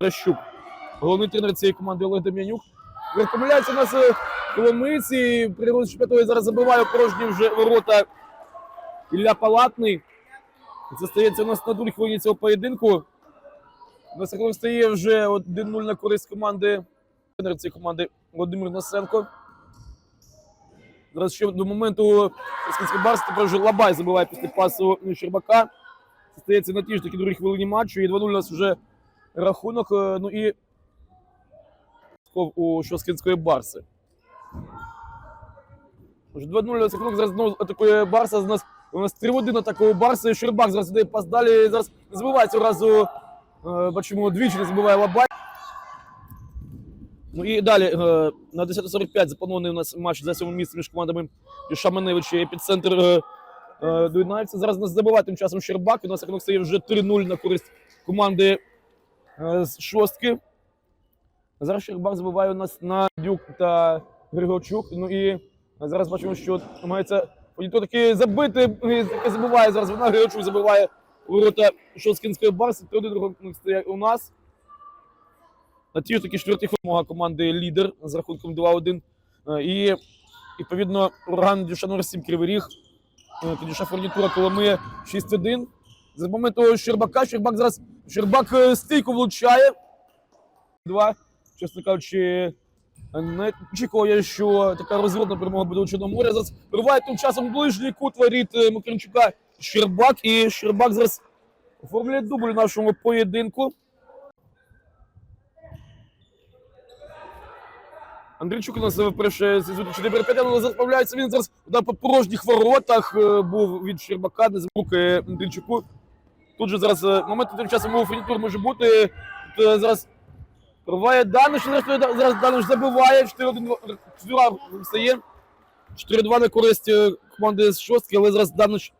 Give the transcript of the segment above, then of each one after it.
Ращук. Головний тренер цієї команди Олег Дем'янюк. Помиляється у нас е, Коломиці. При розі зараз забиває порожні вже ворота Ілля Палатний. Це стається у нас на другій хвилині цього поєдинку. На рахунок стає вже 1-0 на користь команди. Тренер цієї команди Володимир Носенко. Зараз ще до моменту Скінський Барс тепер вже Лабай забиває після пасу Щербака. Це стається на тій ж таки другій хвилині матчу. І 2-0 у нас вже рахунок. Е, Ну і у Шоскінської Барси. Вже 2-0 рахунок зараз знову атакує Барса. У нас, у нас 3-1 атакує Барса. І Щербак зараз іде пас далі. Зараз не забиває цього разу. е, Бачимо, двічі не забиває Лабай. Ну і далі е, на 10.45 запланований у нас матч за сьомим місцем між командами Шаманевич і епіцентр доєднаються. Зараз нас забиває тим часом Щербак. У нас рахунок стає вже 3-0 на користь команди з шостки. Зараз Щербак забиває у нас на Дюк та Григорчук. Ну і зараз бачимо, що намагається Фонітко таки забити, е, таки забиває зараз. Вона Григорчук забиває ворота Шосткінської барси. 3-1 рахунок стає у нас. На ті ж таки четвертій вимога команди лідер з рахунком 2-1. Е, І відповідно ураган Дюшанор 7 Кривий Ріг. е, Тодіша фурнітура Коломиє 6-1. За моменту Щербака. Щербак зараз Щербак е, стійку влучає. Два. Чесно кажучи, не очікував, що така розгорна перемога буде у Чорноморя. Зараз вириває тим часом ближній кут воріт е, Макарчука Щербак. І Щербак зараз оформлює дубль нашому поєдинку. Андрійчук у нас перше не перепетя, але зараз він зараз удар по порожніх воротах е, був від Щербака, не звуки Андрійчуку. Тут же зараз е, момент тим часом був фінітур може бути. Тут, е, зараз Проває Даниш, зрештою зараз Даниш забиває, 4-1 4 стає. 4-2 на користь е, команди з шостки, але зараз Даниш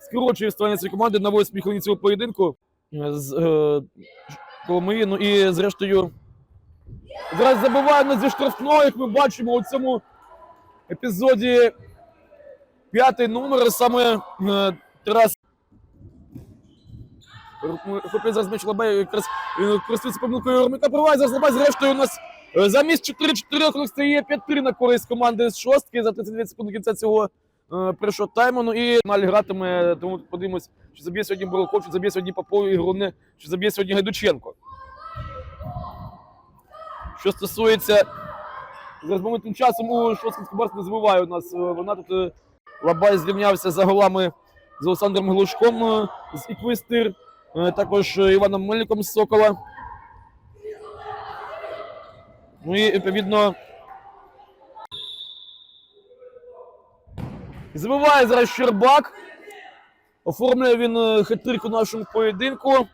скорочує ставлення цієї команди на восьмій хвилині цього поєдинку з Коломиї. Ну і зрештою зараз забиває нас зі штрафного, як ми бачимо у цьому епізоді. П'ятий номер саме Тарас Хлопець зараз м'яч Лабай якраз він користується помилкою Ромика Провай. Зараз Лабай зрештою у нас е, замість 4-4 рахунок стає 5-3 на користь команди з шостки за 39 секунд кінця цього е, першого тайму. Ну і Наль гратиме, тому подивимось, чи заб'є сьогодні Бороков, чи заб'є сьогодні Попов і Груне, чи заб'є сьогодні Гайдученко. Що стосується зараз моментним часом у Шостинський Барс не забуває у нас. е, Вона тут е, Лабай зрівнявся за голами з Олександром Глушком е, з Іквистир. Е, також е, Іваном Мельником з Сокола. Ну і відповідно. Забиває зараз Щербак. Оформлює він е, хет-трик у нашому поєдинку.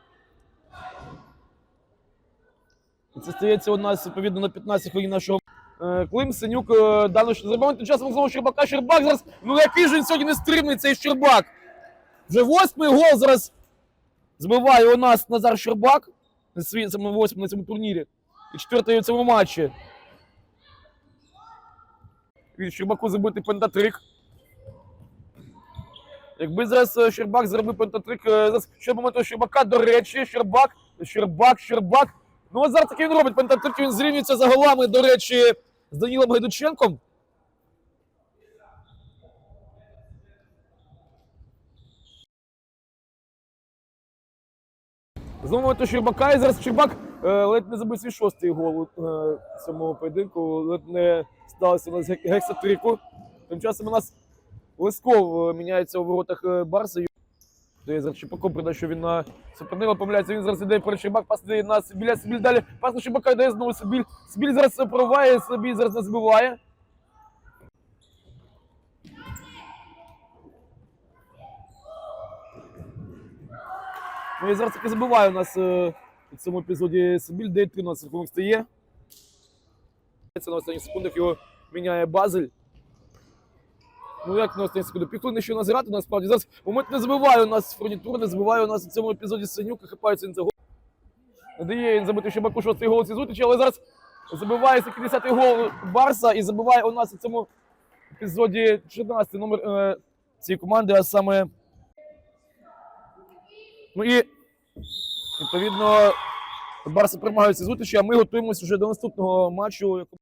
Це стається у нас відповідно на 15 хвилин нашого е, Клим, Синюк, Данош. Забиває тим часом знову Щербака. Щербак зараз. Ну який же він сьогодні нестримний цей Щербак. Вже восьмий гол зараз Збиває у нас Назар Щербак на восьмий на цьому турнірі. І четвертий у цьому матчі. Від Щербаку забити пентатрик. Якби зараз е, Щербак зробив пентатрик, е, зараз ще моменту Щербака, до речі, Щербак, Щербак, Щербак. Ну от зараз таки він робить пентатрик, він зрівнюється за голами, до речі, з Данілом Гайдученком. Знову моменту Щербака, і зараз Щербак е, ледь не забив свій шостий гол е, цьому поєдинку, ледь не сталося у нас гек- гексатрику. Тим часом у нас Лисков е, міняється у воротах е, Барса. Дає зараз Щербаку передає, що він на супернила помиляється. Він зараз іде перед Щербак, пас іде на Сибіля, Сибіль далі. Пас на Щербака йде знову Сибіль. Сибіль зараз проває, Сибіль зараз не збиває. Ну і зараз таки забиває у нас е, у цьому епізоді Сибіль, де 13 рахунок стає. Це на останніх секундах його міняє Базель. Ну як на останніх секундах? Півхвилини ще грати, насправді. Зараз момент не забиває у нас фурнітур, не забиває у нас у цьому епізоді Синюк, хапається він за гол. Не дає він забити ще Баку шостий гол зустрічі, але зараз забиває 50-й гол Барса і забиває у нас у цьому епізоді 14 номер е, цієї команди, а саме Ну і відповідно Барса перемагають ці зустрічі, а ми готуємося вже до наступного матчу.